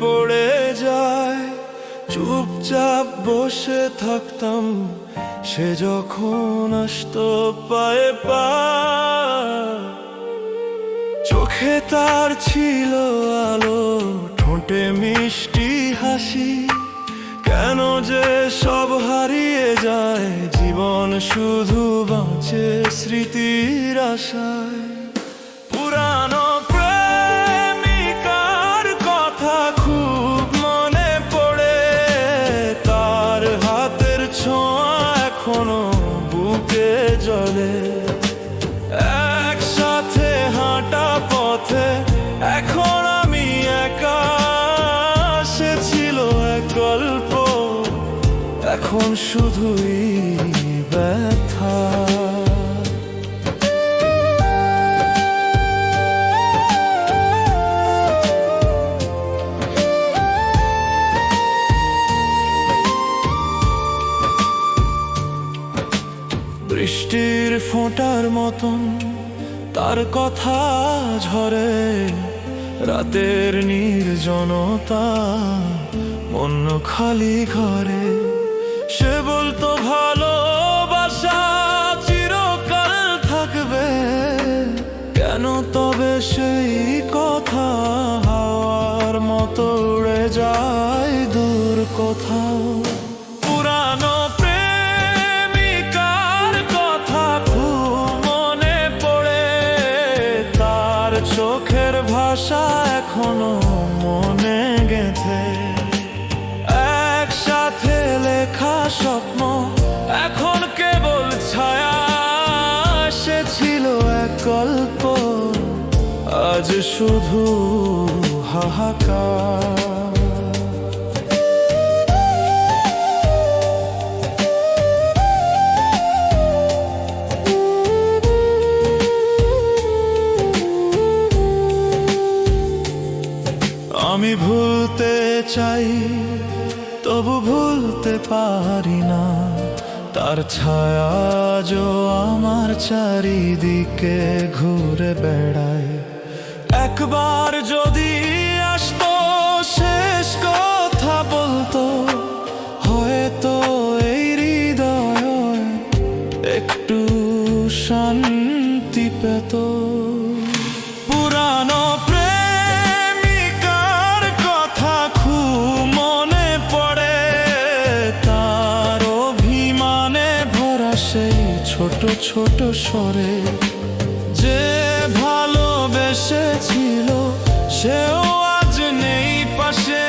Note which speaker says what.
Speaker 1: পড়ে যায়, চুপচাপ বসে থাকতাম। সে যখন আসতো পায়ে পা, চোখে তার ছিল আলো, ঠোঁটে মিষ্টি হাসি। কেন যে সব হারিয়ে যায়, জীবন শুধু বাঁচে স্মৃতির আশায়। পুরানো বুকে জলে একসাথে হাঁটা পথে। এখন আমি একা ছিল এক গল্প। এখন শুধুই বৃষ্টির ফোঁটার মতন তার কথা ঝরে রাতের নির্জনতা, মন খালি ঘরে। সে বলতো ভালোবাসা চিরকাল থাকবে, কেন তবে সেই কথা হাওয়ার মতো উড়ে যায় দূর কোথাও? এখনও মনে গেছে একসাথে লেখা স্বপ্ন, এখন কেবল ছায়া। সে ছিল এক গল্প, আজ শুধু হাহাকার। আমি ভুলতে চাই, তবু ভুলতে পারি না। তার ছায়া যো আমার চারিদিকে ঘুরে বেড়ায়। একবার যদি আসতো, শেষ কথা বলতো, হয়তো এই হৃদয় একটু শান্তি পেত। ছোট স্বরে যে ভালোবেসেছিল সেও আজ নেই পাশে।